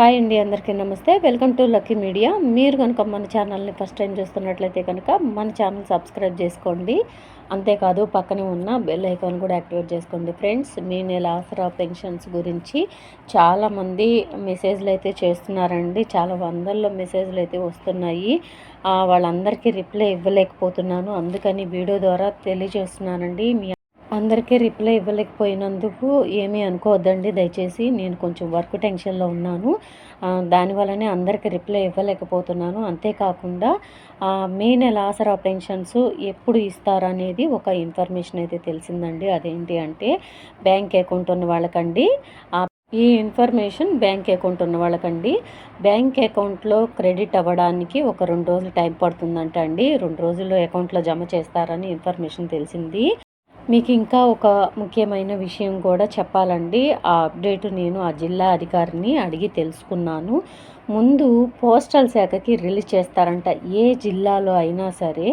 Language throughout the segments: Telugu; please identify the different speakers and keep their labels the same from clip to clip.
Speaker 1: హాయ్ అండి అందరికీ నమస్తే. Welcome to lucky media. మీరు కనుక మన ఛానల్ని ఫస్ట్ టైం చూస్తున్నట్లయితే కనుక మన ఛానల్ సబ్స్క్రైబ్ చేసుకోండి. అంతేకాదు పక్కనే ఉన్న బెల్ ఐకాన్ కూడా యాక్టివేట్ చేసుకోండి ఫ్రెండ్స్. మీ నెల ఆసరా పెన్షన్స్ గురించి చాలామంది మెసేజ్లు అయితే చేస్తున్నారండి. చాలా వందల్లో మెసేజ్లు అయితే వస్తున్నాయి. వాళ్ళందరికీ రిప్లై ఇవ్వలేకపోతున్నాను. అందుకని వీడియో ద్వారా తెలియజేస్తున్నానండి. మీ అందరికీ రిప్లై ఇవ్వలేకపోయినందుకు ఏమీ అనుకోవద్దండి. దయచేసి నేను కొంచెం వర్క్ టెన్షన్లో ఉన్నాను. దానివల్లనే అందరికీ రిప్లై ఇవ్వలేకపోతున్నాను. అంతేకాకుండా మే నెల ఆసరా పెన్షన్స్ ఎప్పుడు ఇస్తారనేది ఒక ఇన్ఫర్మేషన్ అయితే తెలిసిందండి. అదేంటి అంటే బ్యాంక్ అకౌంట్ ఉన్న వాళ్ళకండి. ఈ ఇన్ఫర్మేషన్ బ్యాంక్ అకౌంట్ ఉన్న వాళ్ళకండి. బ్యాంక్ అకౌంట్లో క్రెడిట్ అవ్వడానికి ఒక రెండు రోజులు టైం పడుతుందంట అండి రెండు రోజుల్లో అకౌంట్లో జమ చేస్తారని ఇన్ఫర్మేషన్ తెలిసింది. మీకు ఇంకా ఒక ముఖ్యమైన విషయం కూడా చెప్పాలండి. ఆ అప్డేట్ నేను ఆ జిల్లా అధికారిని అడిగి తెలుసుకున్నాను. ముందు పోస్టల్ శాఖకి రిలీజ్ చేస్తారంట. ఏ జిల్లాలో అయినా సరే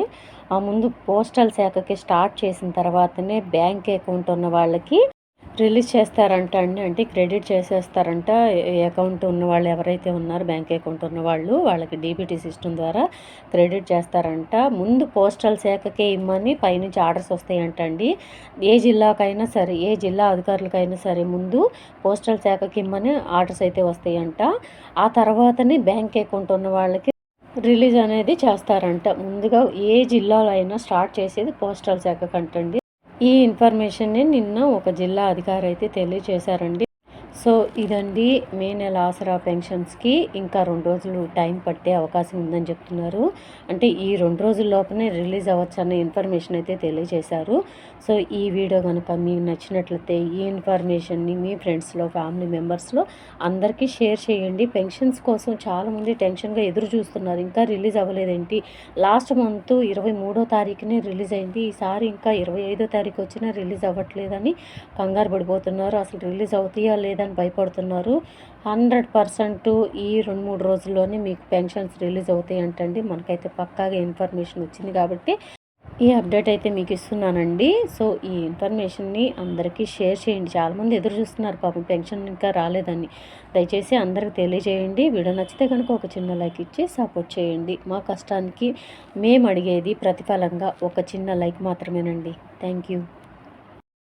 Speaker 1: ఆ ముందు పోస్టల్ శాఖకి స్టార్ట్ చేసిన తర్వాతనే బ్యాంక్ అకౌంట్ ఉన్న వాళ్ళకి రిలీజ్ చేస్తారంట అండి. అంటే క్రెడిట్ చేసేస్తారంట. అకౌంట్ ఉన్న వాళ్ళు ఎవరైతే ఉన్నారో బ్యాంక్ అకౌంట్ ఉన్న వాళ్ళు వాళ్ళకి డీబీటీ సిస్టమ్ ద్వారా క్రెడిట్ చేస్తారంట. ముందు పోస్టల్ శాఖకే ఇమ్మని పైనుంచి ఆర్డర్స్ వస్తాయంట అండి. ఏ జిల్లాకైనా సరే ఏ జిల్లా అధికారులకైనా సరే ముందు పోస్టల్ శాఖకి ఇమ్మని ఆర్డర్స్ అయితే వస్తాయంట. ఆ తర్వాతనే బ్యాంక్ అకౌంట్ ఉన్న వాళ్ళకి రిలీజ్ అనేది చేస్తారంట. ముందుగా ఏ జిల్లాలో అయినా స్టార్ట్ చేసేది పోస్టల్ శాఖ కంటండి. ఈ ఇన్ఫర్మేషన్ని నిన్న ఒక జిల్లా అధికారి అయితే తెలియజేశారండి. సో ఇదండి మే నెల ఆసరా పెన్షన్స్కి ఇంకా రెండు రోజులు టైం పట్టే అవకాశం ఉందని చెప్తున్నారు. అంటే ఈ రెండు రోజుల లోపలే రిలీజ్ అవ్వచ్చు అన్న ఇన్ఫర్మేషన్ అయితే తెలియజేశారు. సో ఈ వీడియో కనుక మీకు నచ్చినట్లయితే ఈ ఇన్ఫర్మేషన్ని మీ ఫ్రెండ్స్లో ఫ్యామిలీ మెంబర్స్లో అందరికీ షేర్ చేయండి. పెన్షన్స్ కోసం చాలామంది టెన్షన్గా ఎదురు చూస్తున్నారు. ఇంకా రిలీజ్ అవ్వలేదేంటి? లాస్ట్ మంత్ ఇరవై మూడో తారీఖునే రిలీజ్ అయింది. ఈసారి ఇంకా ఇరవై ఐదో తారీఖు వచ్చినా రిలీజ్ అవ్వట్లేదని కంగారు పడిపోతున్నారు. అసలు రిలీజ్ అవుతాయా లేదా అని భయపడుతున్నారు. హండ్రెడ్ పర్సెంట్ ఈ రెండు మూడు రోజుల్లోనే మీకు పెన్షన్స్ రిలీజ్ అవుతాయి అంటండి. మనకైతే పక్కాగా ఇన్ఫర్మేషన్ వచ్చింది కాబట్టి ఈ అప్డేట్ అయితే మీకు ఇస్తున్నానండి. సో ఈ ఇన్ఫర్మేషన్ని అందరికీ షేర్ చేయండి. చాలామంది ఎదురు చూస్తున్నారు పాపం పెన్షన్ ఇంకా రాలేదని. దయచేసి అందరికి తెలియజేయండి. వీడియో నచ్చితే కనుక ఒక చిన్న లైక్ ఇచ్చి సపోర్ట్ చేయండి. మా కష్టానికి మేము అడిగేది ప్రతిఫలంగా ఒక చిన్న లైక్ మాత్రమేనండి. Thank you.